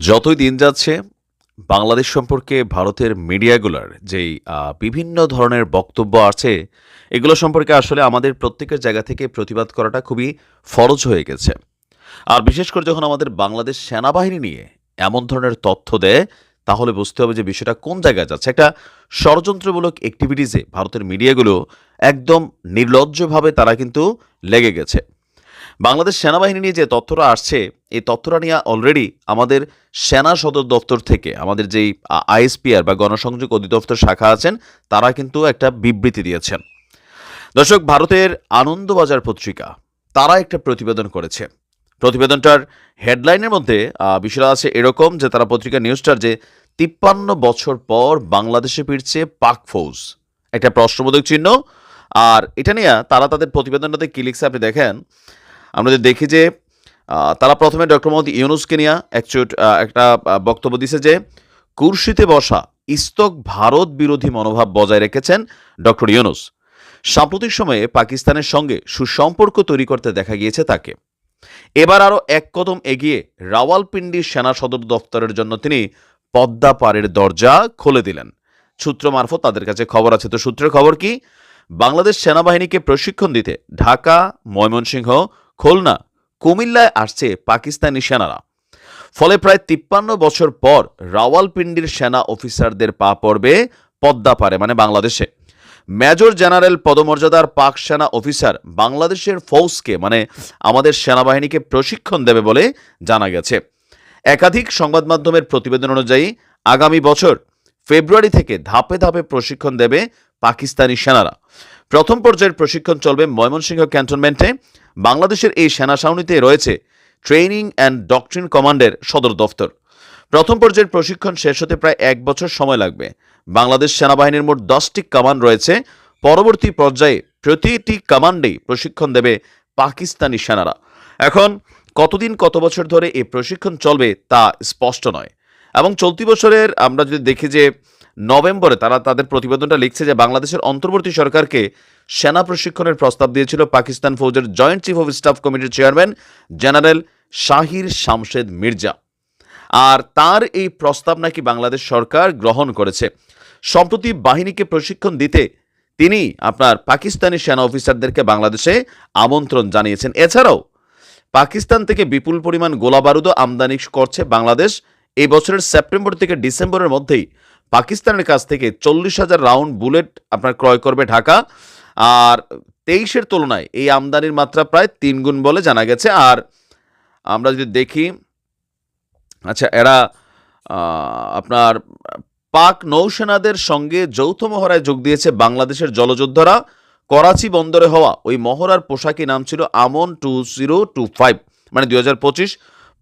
যতই দিন যাচ্ছে, বাংলাদেশ সম্পর্কে ভারতের মিডিয়াগুলোর যেই বিভিন্ন ধরনের বক্তব্য আছে, এগুলো সম্পর্কে আসলে আমাদের প্রত্যেকের জায়গা থেকে প্রতিবাদ করাটা খুবই ফরজ হয়ে গেছে। আর বিশেষ করে যখন আমাদের বাংলাদেশ সেনাবাহিনী নিয়ে এমন ধরনের তথ্য দেয়, তাহলে বুঝতে হবে যে বিষয়টা কোন জায়গায় যাচ্ছে। একটা ষড়যন্ত্রমূলক অ্যাক্টিভিটিসে ভারতের মিডিয়াগুলো একদম নির্লজ্জভাবে তারা কিন্তু লেগে গেছে। বাংলাদেশ সেনাবাহিনী নিয়ে যে তথ্যটা আসছে, এই তথ্যটা নিয়ে অলরেডি আমাদের সেনা সদর দপ্তর থেকে, আমাদের যেই আইএসপিআর বা গণসংযোগ অধিদপ্তর শাখা আছেন, তারা কিন্তু একটা বিবৃতি দিয়েছেন। দর্শক, ভারতের আনন্দবাজার পত্রিকা, তারা একটা প্রতিবেদন করেছে। প্রতিবেদনটার হেডলাইনের মধ্যে বিষয়টা আছে এরকম যে তারা পত্রিকা নিউজটার যে, তিপ্পান্ন বছর পর বাংলাদেশে ফিরছে পাক ফৌজ। একটা প্রশ্নবোধক চিহ্ন। আর এটা নিয়ে তারা তাদের প্রতিবেদনটাতে কি লিখছে আপনি দেখেন আমরা যদি দেখি যে তারা প্রথমে ডক্টর মোহাম্মদ ইউনুসকে নিয়ে একচুট একটা বক্তব্য দিছে যে, কুর্সিতে বসা ইস্তক ভারত বিরোধী মনোভাব বজায় রেখেছেন ডক্টর ইউনুস। সাম্প্রতিক সময়ে পাকিস্তানের সঙ্গে সুসম্পর্ক তৈরি করতে দেখা গিয়েছে তাকে। এবার আরও এক কদম এগিয়ে রাওয়ালপিন্ডি সেনা সদর দফতরের জন্য তিনি পদ্মা পাড়ের দরজা খুলে দিলেন। সূত্র মারফত তাদের কাছে খবর আছে। তো সূত্রের খবর কি? বাংলাদেশ সেনাবাহিনীকে প্রশিক্ষণ দিতে ঢাকা, ময়মনসিংহ খুলনা, কুমিল্লায় আসছে পাকিস্তানি সেনারা। ফলে প্রায় তিপ্পান্ন বছর পর রাওয়ালপিন্ডির সেনা অফিসারদের পা পড়বে পদ্মা পারে মানে বাংলাদেশে। মেজর জেনারেল পদমর্যাদার পাক সেনা অফিসার বাংলাদেশের ফৌজকে মানে আমাদের সেনাবাহিনীকে প্রশিক্ষণ দেবে বলে জানা গেছে। একাধিক সংবাদ মাধ্যমের প্রতিবেদন অনুযায়ী, আগামী বছর ফেব্রুয়ারি থেকে ধাপে ধাপে প্রশিক্ষণ দেবে পাকিস্তানি সেনারা। প্রথম পর্যায়ের প্রশিক্ষণ চলবে ময়মনসিংহ ক্যান্টনমেন্টে। বাংলাদেশের এই সেনা ছাউনিতে রয়েছে ট্রেনিং অ্যান্ড ডকট্রিন কমান্ডের সদর দফতর। প্রথম পর্যায়ের প্রশিক্ষণ শেষ হতে প্রায় এক বছর সময় লাগবে। বাংলাদেশ সেনাবাহিনীর মোট দশটি কামান্ড রয়েছে। পরবর্তী পর্যায়ে প্রতিটি কামান্ডেই প্রশিক্ষণ দেবে পাকিস্তানি সেনারা। এখন, কতদিন কত বছর ধরে এই প্রশিক্ষণ চলবে তা স্পষ্ট নয়। এবং চলতি বছরের আমরা যদি দেখি যে নভেম্বরে তারা তাদের প্রতিবেদনটা লিখছে যে বাংলাদেশের অন্তর্বর্তী সরকারকে সেনা প্রশিক্ষণের প্রস্তাব দিয়েছিল পাকিস্তান ফৌজের জয়েন্ট চিফ অফ স্টাফ কমিটির চেয়ারম্যান জেনারেল শাহির শামশেদ মির্জা। আর তার এই প্রস্তাব নাকি বাংলাদেশ সরকার গ্রহণ করেছে। সম্প্রতি বাহিনীকে প্রশিক্ষণ দিতে তিনি আপনার পাকিস্তানি সেনা অফিসারদেরকে বাংলাদেশে আমন্ত্রণ জানিয়েছেন। এছাড়াও পাকিস্তান থেকে বিপুল পরিমাণ গোলা বারুদও আমদানি করছে বাংলাদেশ। এই বছরের সেপ্টেম্বর থেকে ডিসেম্বরের মধ্যেই পাকিস্তানের কাছ থেকে চল্লিশ হাজার রাউন্ড বুলেট আপনার ক্রয় করবে ঢাকা। আর তেইশের তুলনায় এই আমদানির মাত্রা প্রায় তিন গুণ বলে জানা গেছে। আর আমরা যদি দেখি আচ্ছা এরা আপনার পাক নৌসেনাদের সঙ্গে যৌথ মহড়ায় যোগ দিয়েছে বাংলাদেশের জলযোদ্ধারা। করাচি বন্দরে হওয়া ওই মহড়ার পোশাকি নাম ছিল আমন টু জিরো টু ফাইভ মানে দুই হাজার পঁচিশ।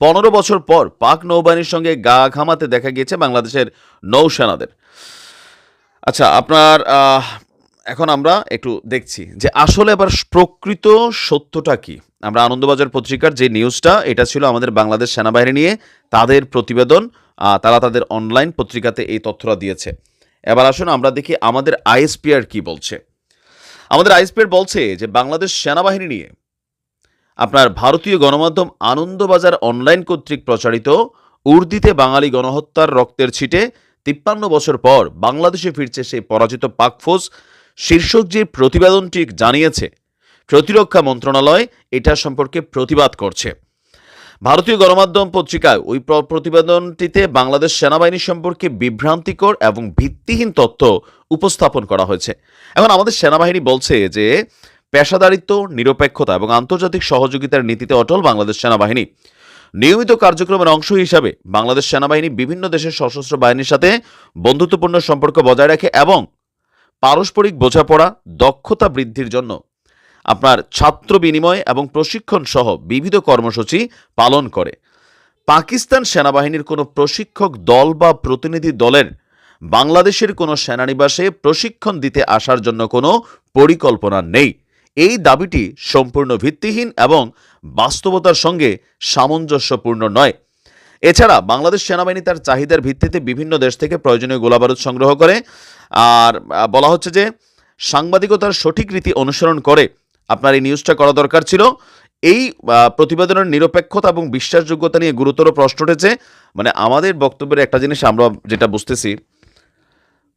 পনেরো বছর পর পাক নৌবাহিনীর সঙ্গে গা ঘামাতে দেখা গিয়েছে বাংলাদেশের নৌসেনাদের। আচ্ছা আপনার এখন আমরা একটু দেখছি যে আসলে এবার প্রকৃত সত্যটা কি। আমরা আনন্দবাজার পত্রিকার যে নিউজটা, এটা ছিল আমাদের বাংলাদেশ সেনাবাহিনী নিয়ে তাদের প্রতিবেদন তারা তাদের অনলাইন পত্রিকাতে এই তথ্যটা দিয়েছে। এবার আসুন আমরা দেখি আমাদের আইএসপিআর কি বলছে। আমাদের আইএসপিআর বলছে যে বাংলাদেশ সেনাবাহিনী নিয়ে আপনার ভারতীয় গণমাধ্যম আনন্দবাজার অনলাইন কর্তৃক প্রচারিত উর্দিতে বাঙালি গণহত্যার রক্তের ছিটে তিপ্পান্ন বছর পর বাংলাদেশে ফিরছে সেই পরাজিত পাক ফৌজ শীর্ষক যে প্রতিবেদনটি জানিয়েছে, প্রতিরক্ষা মন্ত্রণালয় এটা সম্পর্কে প্রতিবাদ করছে। ভারতীয় গণমাধ্যম পত্রিকায় ওই প্রতিবেদনটিতে বাংলাদেশ সেনাবাহিনী সম্পর্কে বিভ্রান্তিকর এবং ভিত্তিহীন তথ্য উপস্থাপন করা হয়েছে। এখন আমাদের সেনাবাহিনী বলছে যে পেশাদারিত্ব, নিরপেক্ষতা এবং আন্তর্জাতিক সহযোগিতার নীতিতে অটল বাংলাদেশ সেনাবাহিনী। নিয়মিত কার্যক্রমের অংশ হিসাবে বাংলাদেশ সেনাবাহিনী বিভিন্ন দেশের সশস্ত্র বাহিনীর সাথে বন্ধুত্বপূর্ণ সম্পর্ক বজায় রাখে এবং পারস্পরিক বোঝাপড়া, দক্ষতা বৃদ্ধির জন্য আপনার ছাত্র বিনিময় এবং প্রশিক্ষণ সহ বিবিধ কর্মসূচি পালন করে। পাকিস্তান সেনাবাহিনীর কোনো প্রশিক্ষক দল বা প্রতিনিধি দলের বাংলাদেশের কোনো সেনানিবাসে প্রশিক্ষণ দিতে আসার জন্য কোনো পরিকল্পনা নেই। এই দাবিটি সম্পূর্ণ ভিত্তিহীন এবং বাস্তবতার সঙ্গে সামঞ্জস্যপূর্ণ নয়। এছাড়া বাংলাদেশ সেনাবাহিনী তার চাহিদার ভিত্তিতে বিভিন্ন দেশ থেকে প্রয়োজনীয় গোলাবারুদ সংগ্রহ করে আর বলা হচ্ছে যে সাংবাদিকতার সঠিক রীতি অনুসরণ করে আপনার এই নিউজটা করা দরকার ছিল। এই প্রতিবেদনের নিরপেক্ষতা এবং বিশ্বাসযোগ্যতা নিয়ে গুরুতর প্রশ্ন উঠেছে। মানে আমাদের বক্তব্যের একটা জিনিস আমরা যেটা বুঝতেছি,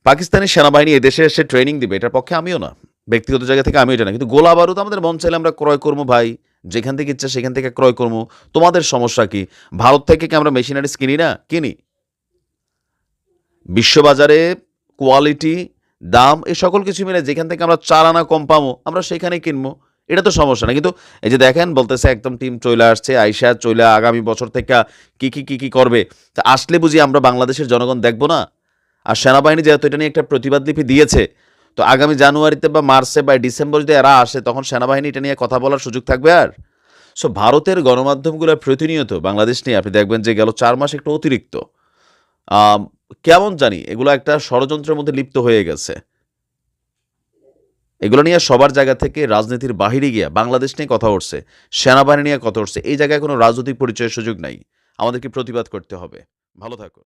পাকিস্তানি সেনাবাহিনী এদেশে এসে ট্রেনিং দিবে, এটার পক্ষে আমিও না। ব্যক্তিগত জায়গা থেকে আমি এটা না, কিন্তু গোলা বারুদ আমাদের মন চাইলে আমরা ক্রয় করব ভাই, যেখান থেকে ইচ্ছা সেখান থেকে ক্রয় করব। তোমাদের সমস্যা কি? ভারত থেকে কি আমরা মেশিনারিজ কিনি না? কিনি। বিশ্ববাজারে কোয়ালিটি, দাম, এ সকল কিছু মিলে যেখান থেকে আমরা চার আনা কম পাবো, আমরা সেখানেই কিনবো। এটা তো সমস্যা না, কিন্তু এই যে দেখেন, বলতেছে একদম টিম চলে আসছে, আইসা চলে আগামী বছর থেকে কি কি কি কি করবে? তা আসলে বুঝি আমরা বাংলাদেশের জনগণ দেখব না? আর সেনাবাহিনী যেহেতু এটা নিয়ে একটা প্রতিবাদ লিপি দিয়েছে তো আগামী জানুয়ারিতে বা মার্চে বা ডিসেম্বর যদি এরা আসে, তখন সেনাবাহিনী এটা নিয়ে কথা বলার সুযোগ থাকবে আর? সো ভারতের গণমাধ্যমগুলো প্রতিনিয়ত বাংলাদেশ নিয়ে, আপনি দেখবেন যে গেল চার মাস একটু অতিরিক্ত। কেমন জানি এগুলো একটা ষড়যন্ত্রের মধ্যে লিপ্ত হয়ে গেছে। এগুলো নিয়ে সবার জায়গা থেকে রাজনীতির বাহিরে গিয়ে বাংলাদেশ নিয়ে কথা উঠছে, সেনাবাহিনী নিয়ে কথা উঠছে। এই জায়গায় কোনো রাজনৈতিক পরিচয়ের সুযোগ নাই। আমাদেরকে প্রতিবাদ করতে হবে। ভালো থাকো